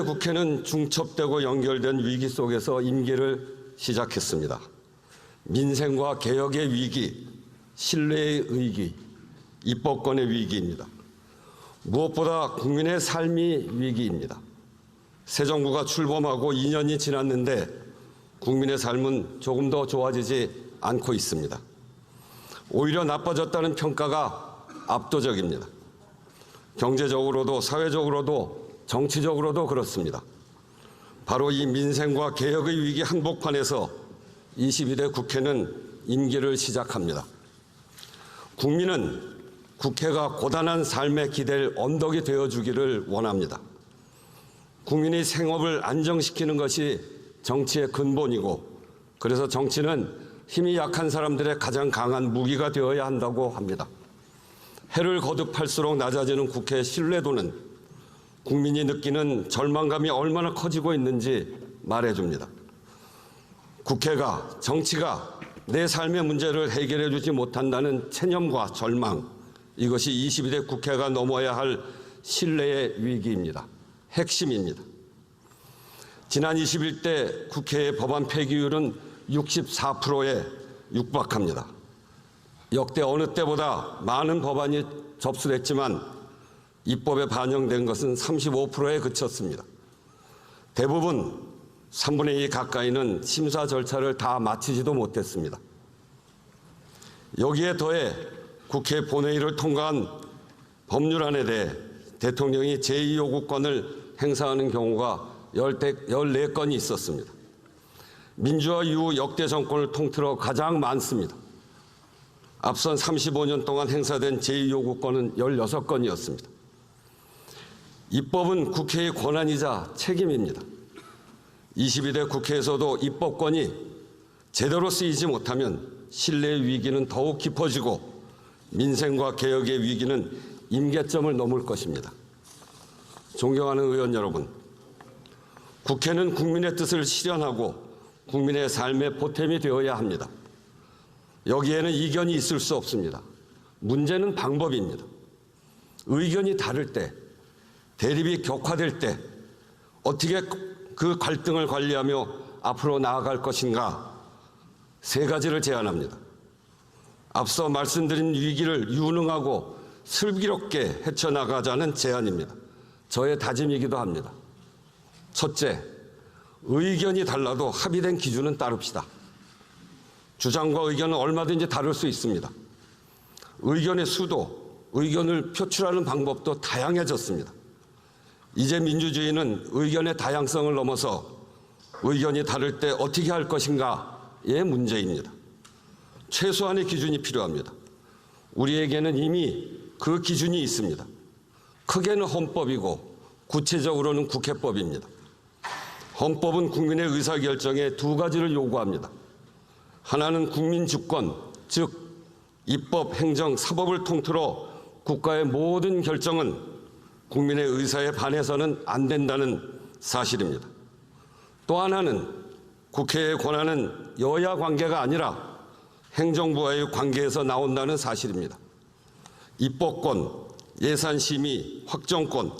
국회는 중첩되고 연결된 위기 속에서 임기를 시작했습니다. 민생과 개혁의 위기, 신뢰의 위기, 입법권의 위기입니다. 무엇보다 국민의 삶이 위기입니다. 새 정부가 출범하고 2년이 지났는데 국민의 삶은 조금 더 좋아지지 않고 있습니다. 오히려 나빠졌다는 평가가 압도적입니다. 경제적으로도 사회적으로도 정치적으로도 그렇습니다. 바로 이 민생과 개혁의 위기 한복판에서 22대 국회는 임기를 시작합니다. 국민은 국회가 고단한 삶에 기댈 언덕이 되어주기를 원합니다. 국민의 생업을 안정시키는 것이 정치의 근본이고 그래서 정치는 힘이 약한 사람들의 가장 강한 무기가 되어야 한다고 합니다. 해를 거듭할수록 낮아지는 국회의 신뢰도는 국민이 느끼는 절망감이 얼마나 커지고 있는지 말해줍니다. 국회가, 정치가 내 삶의 문제를 해결해 주지 못한다는 체념과 절망, 이것이 22대 국회가 넘어야 할 신뢰의 위기입니다. 핵심입니다. 지난 21대 국회의 법안 폐기율은 64%에 육박합니다. 역대 어느 때보다 많은 법안이 접수됐지만 입법에 반영된 것은 35%에 그쳤습니다. 대부분 3분의 2 가까이는 심사 절차를 다 마치지도 못했습니다. 여기에 더해 국회 본회의를 통과한 법률안에 대해 대통령이 제2요구권을 행사하는 경우가 14건이 있었습니다. 민주화 이후 역대 정권을 통틀어 가장 많습니다. 앞선 35년 동안 행사된 제2요구권은 16건이었습니다. 입법은 국회의 권한이자 책임입니다. 22대 국회에서도 입법권이 제대로 쓰이지 못하면 신뢰의 위기는 더욱 깊어지고 민생과 개혁의 위기는 임계점을 넘을 것입니다. 존경하는 의원 여러분, 국회는 국민의 뜻을 실현하고 국민의 삶의 보탬이 되어야 합니다. 여기에는 이견이 있을 수 없습니다. 문제는 방법입니다. 의견이 다를 때, 대립이 격화될 때 어떻게 그 갈등을 관리하며 앞으로 나아갈 것인가 세 가지를 제안합니다. 앞서 말씀드린 위기를 유능하고 슬기롭게 헤쳐나가자는 제안입니다. 저의 다짐이기도 합니다. 첫째, 의견이 달라도 합의된 기준은 따릅시다. 주장과 의견은 얼마든지 다를 수 있습니다. 의견의 수도, 의견을 표출하는 방법도 다양해졌습니다. 이제 민주주의는 의견의 다양성을 넘어서 의견이 다를 때 어떻게 할 것인가의 문제입니다. 최소한의 기준이 필요합니다. 우리에게는 이미 그 기준이 있습니다. 크게는 헌법이고 구체적으로는 국회법입니다. 헌법은 국민의 의사결정에 두 가지를 요구합니다. 하나는 국민 주권, 즉 입법, 행정, 사법을 통틀어 국가의 모든 결정은 국민의 의사에 반해서는 안 된다는 사실입니다. 또 하나는 국회의 권한은 여야 관계가 아니라 행정부와의 관계에서 나온다는 사실입니다. 입법권, 예산심의, 확정권,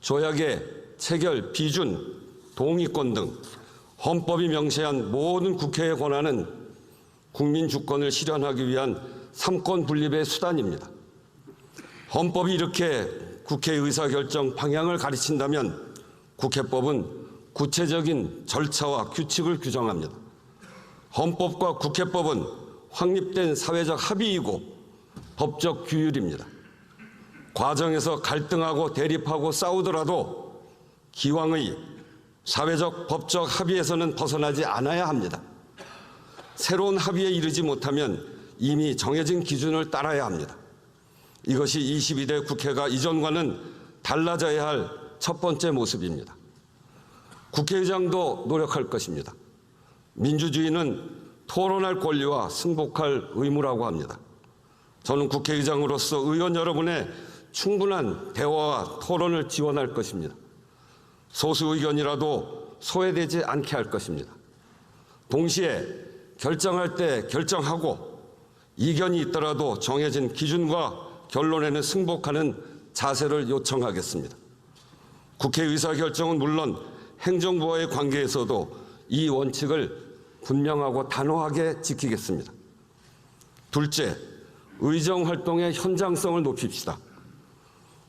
조약의 체결, 비준, 동의권 등 헌법이 명시한 모든 국회의 권한은 국민 주권을 실현하기 위한 삼권 분립의 수단입니다. 헌법이 이렇게 국회 의사결정 방향을 가르친다면 국회법은 구체적인 절차와 규칙을 규정합니다. 헌법과 국회법은 확립된 사회적 합의이고 법적 규율입니다. 과정에서 갈등하고 대립하고 싸우더라도 기왕의 사회적 법적 합의에서는 벗어나지 않아야 합니다. 새로운 합의에 이르지 못하면 이미 정해진 기준을 따라야 합니다. 이것이 22대 국회가 이전과는 달라져야 할 첫 번째 모습입니다. 국회의장도 노력할 것입니다. 민주주의는 토론할 권리와 승복할 의무라고 합니다. 저는 국회의장으로서 의원 여러분의 충분한 대화와 토론을 지원할 것입니다. 소수 의견이라도 소외되지 않게 할 것입니다. 동시에 결정할 때 결정하고 이견이 있더라도 정해진 기준과 결론에는 승복하는 자세를 요청하겠습니다. 국회 의사 결정은 물론 행정부와의 관계에서도 이 원칙을 분명하고 단호하게 지키겠습니다. 둘째, 의정 활동의 현장성을 높입시다.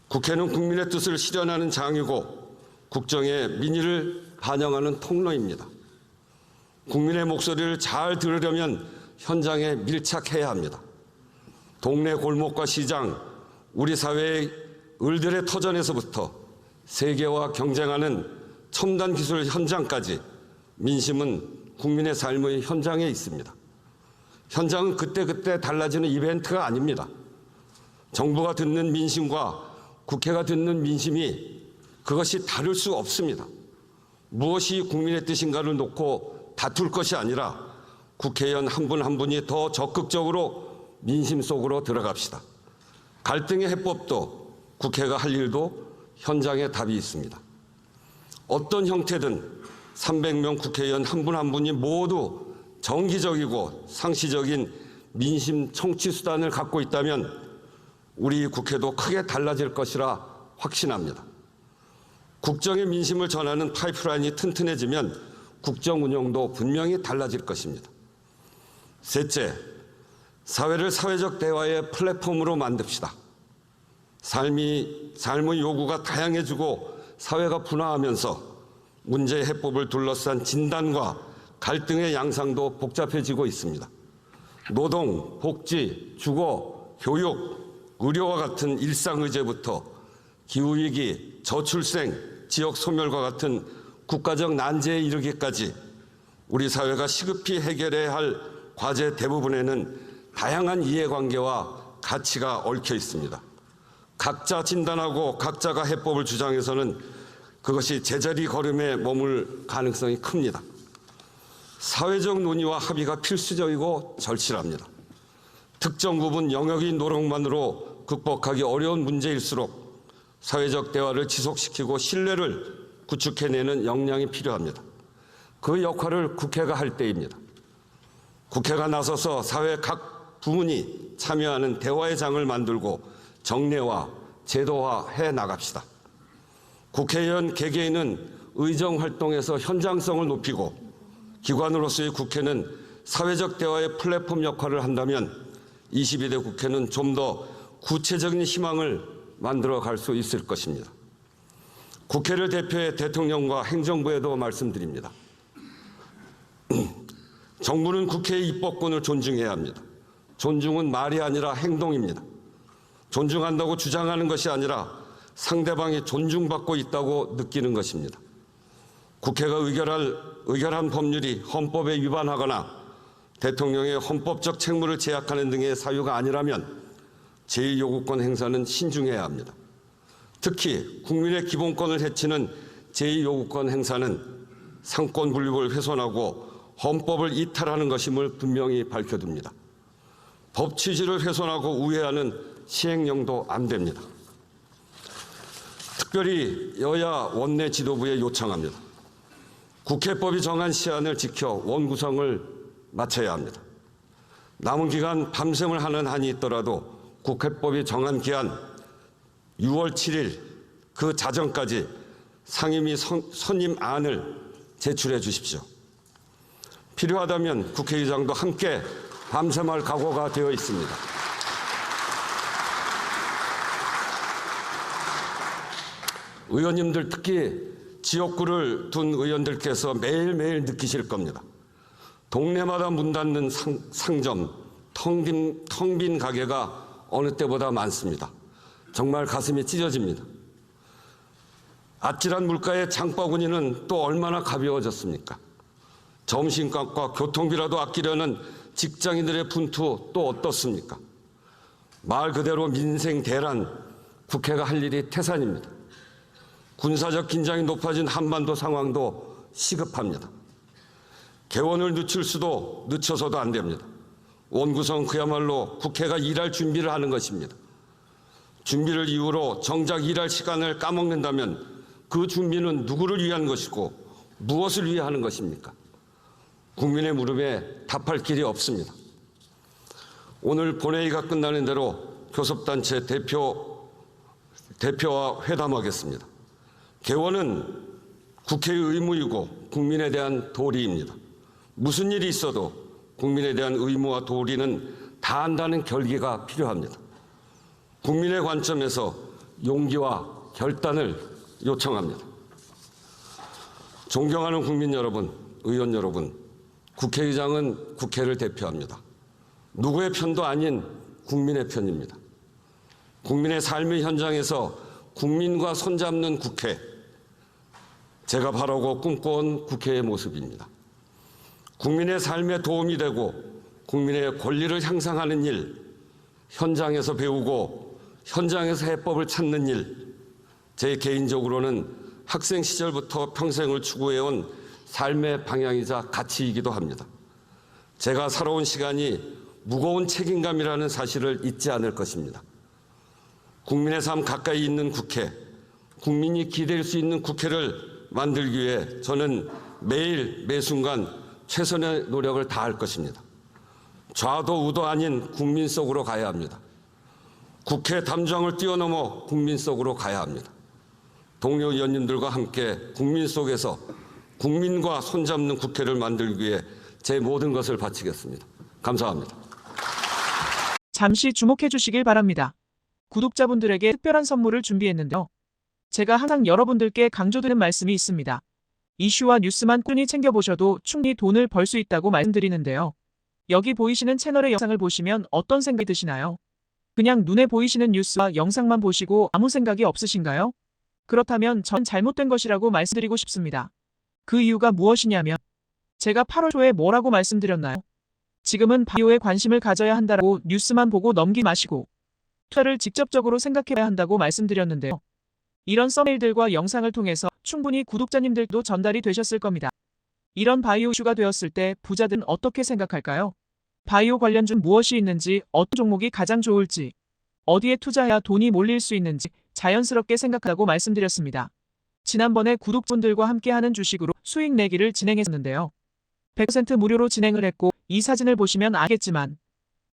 국회는 국민의 뜻을 실현하는 장이고 국정의 민의를 반영하는 통로입니다. 국민의 목소리를 잘 들으려면 현장에 밀착해야 합니다. 동네 골목과 시장, 우리 사회의 을들의 터전에서부터 세계와 경쟁하는 첨단 기술 현장까지 민심은 국민의 삶의 현장에 있습니다. 현장은 그때그때 달라지는 이벤트가 아닙니다. 정부가 듣는 민심과 국회가 듣는 민심이 그것이 다를 수 없습니다. 무엇이 국민의 뜻인가를 놓고 다툴 것이 아니라 국회의원 한 분한 분이 더 적극적으로 민심 속으로 들어갑시다. 갈등의 해법도 국회가 할 일도 현장에 답이 있습니다. 어떤 형태든 300명 국회의원 한분한 분이 모두 정기적이고 상시적인 민심 청취 수단을 갖고 있다면 우리 국회도 크게 달라질 것이라 확신합니다. 국정의 민심을 전하는 파이프라인이 튼튼해지면 국정 운영도 분명히 달라질 것입니다. 셋째, 사회를 사회적 대화의 플랫폼으로 만듭시다. 삶이 삶의 요구가 다양해지고 사회가 분화하면서 문제의 해법을 둘러싼 진단과 갈등의 양상도 복잡해지고 있습니다. 노동, 복지, 주거, 교육, 의료와 같은 일상 의제부터 기후 위기, 저출생, 지역 소멸과 같은 국가적 난제에 이르기까지 우리 사회가 시급히 해결해야 할 과제 대부분에는 다양한 이해관계와 가치가 얽혀 있습니다. 각자 진단하고 각자가 해법을 주장해서는 그것이 제자리 걸음에 머물 가능성이 큽니다. 사회적 논의와 합의가 필수적이고 절실합니다. 특정 부분 영역의 노력만으로 극복하기 어려운 문제일수록 사회적 대화를 지속시키고 신뢰를 구축해내는 역량이 필요합니다. 그 역할을 국회가 할 때입니다. 국회가 나서서 사회 각 부문이 참여하는 대화의 장을 만들고 정례와 제도화해 나갑시다. 국회의원 개개인은 의정 활동에서 현장성을 높이고 기관으로서의 국회는 사회적 대화의 플랫폼 역할을 한다면 22대 국회는 좀 더 구체적인 희망을 만들어 갈 수 있을 것입니다. 국회를 대표해 대통령과 행정부에도 말씀드립니다. 정부는 국회의 입법권을 존중해야 합니다. 존중은 말이 아니라 행동입니다. 존중한다고 주장하는 것이 아니라 상대방이 존중받고 있다고 느끼는 것입니다. 국회가 의결할, 의결한 법률이 헌법에 위반하거나 대통령의 헌법적 책무를 제약하는 등의 사유가 아니라면 제2요구권 행사는 신중해야 합니다. 특히 국민의 기본권을 해치는 제2요구권 행사는 상권 분립을 훼손하고 헌법을 이탈하는 것임을 분명히 밝혀둡니다. 법 취지를 훼손하고 우회하는 시행령도 안 됩니다. 특별히 여야 원내 지도부에 요청합니다. 국회법이 정한 시한을 지켜 원구성을 마쳐야 합니다. 남은 기간 밤샘을 하는 한이 있더라도 국회법이 정한 기한 6월 7일 그 자정까지 상임위 선, 선임안을 제출해 주십시오. 필요하다면 국회의장도 함께 밤샘할 각오가 되어 있습니다. 의원님들 특히 지역구를 둔 의원들께서 매일매일 느끼실 겁니다. 동네마다 문 닫는 상, 상점, 텅빈, 텅빈 가게가 어느 때보다 많습니다. 정말 가슴이 찢어집니다. 아찔한 물가의 장바구니는 또 얼마나 가벼워졌습니까? 점심값과 교통비라도 아끼려는 직장인들의 분투 또 어떻습니까? 말 그대로 민생 대란, 국회가 할 일이 태산입니다. 군사적 긴장이 높아진 한반도 상황도 시급합니다. 개원을 늦출 수도 늦춰서도 안 됩니다. 원구성 그야말로 국회가 일할 준비를 하는 것입니다. 준비를 이유로 정작 일할 시간을 까먹는다면 그 준비는 누구를 위한 것이고 무엇을 위해 하는 것입니까? 국민의 물음에 답할 길이 없습니다. 오늘 본회의가 끝나는 대로 교섭단체 대표, 대표와 회담하겠습니다. 개원은 국회의 의무이고 국민에 대한 도리입니다. 무슨 일이 있어도 국민에 대한 의무와 도리는 다한다는 결기가 필요합니다. 국민의 관점에서 용기와 결단을 요청합니다. 존경하는 국민 여러분, 의원 여러분, 국회의장은 국회를 대표합니다. 누구의 편도 아닌 국민의 편입니다. 국민의 삶의 현장에서 국민과 손잡는 국회, 제가 바라고 꿈꿔온 국회의 모습입니다. 국민의 삶에 도움이 되고 국민의 권리를 향상하는 일, 현장에서 배우고 현장에서 해법을 찾는 일, 제 개인적으로는 학생 시절부터 평생을 추구해온 삶의 방향이자 가치이기도 합니다. 제가 살아온 시간이 무거운 책임감이라는 사실을 잊지 않을 것입니다. 국민의 삶 가까이 있는 국회, 국민이 기댈 수 있는 국회를 만들기 위해 저는 매일 매순간 최선의 노력을 다할 것입니다. 좌도 우도 아닌 국민 속으로 가야 합니다. 국회 담장을 뛰어넘어 국민 속으로 가야 합니다. 동료 의원님들과 함께 국민 속에서 국민과 손잡는 국회를 만들기 위해 제 모든 것을 바치겠습니다. 감사합니다. 잠시 주목해 주시길 바랍니다. 구독자분들에게 특별한 선물을 준비했는데요. 제가 항상 여러분들께 강조드리는 말씀이 있습니다. 이슈와 뉴스만 꾸준히 챙겨보셔도 충분히 돈을 벌 수 있다고 말씀드리는데요. 여기 보이시는 채널의 영상을 보시면 어떤 생각이 드시나요? 그냥 눈에 보이시는 뉴스와 영상만 보시고 아무 생각이 없으신가요? 그렇다면 전 잘못된 것이라고 말씀드리고 싶습니다. 그 이유가 무엇이냐면 제가 8월 초에 뭐라고 말씀드렸나요? 지금은 바이오에 관심을 가져야 한다고 뉴스만 보고 넘기 마시고 투자를 직접적으로 생각해야 한다고 말씀드렸는데요. 이런 썸네일들과 영상을 통해서 충분히 구독자님들도 전달이 되셨을 겁니다. 이런 바이오 이슈가 되었을 때 부자들은 어떻게 생각할까요? 바이오 관련 중 무엇이 있는지, 어떤 종목이 가장 좋을지, 어디에 투자해야 돈이 몰릴 수 있는지 자연스럽게 생각하고 말씀드렸습니다. 지난번에 구독분들과 함께하는 주식으로 수익 내기를 진행했었는데요. 100% 무료로 진행을 했고 이 사진을 보시면 알겠지만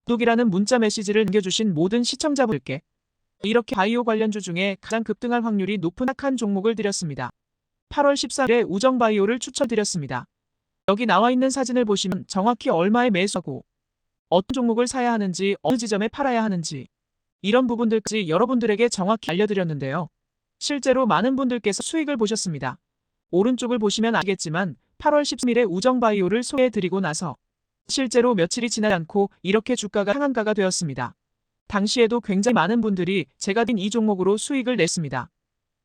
구독이라는 문자 메시지를 남겨주신 모든 시청자분들께 이렇게 바이오 관련주 중에 가장 급등할 확률이 높은 착한 종목을 드렸습니다. 8월 14일에 우정바이오를 추천드렸습니다. 여기 나와 있는 사진을 보시면 정확히 얼마에 매수하고 어떤 종목을 사야 하는지 어느 지점에 팔아야 하는지 이런 부분들까지 여러분들에게 정확히 알려드렸는데요. 실제로 많은 분들께서 수익을 보셨습니다. 오른쪽을 보시면 알겠지만 8월 13일에 우정바이오를 소개해드리고 나서 실제로 며칠이 지나지 않고 이렇게 주가가 상한가가 되었습니다. 당시에도 굉장히 많은 분들이 제가 딘 이 종목으로 수익을 냈습니다.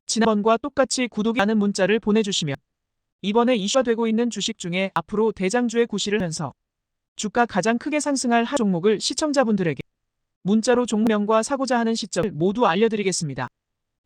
지난번과 똑같이 구독이 라는 문자를 보내주시면 이번에 이슈가 되고 있는 주식 중에 앞으로 대장주의 구실을 하면서 주가 가장 크게 상승할 한 종목을 시청자분들에게 문자로 종명과 사고자 하는 시점을 모두 알려드리겠습니다.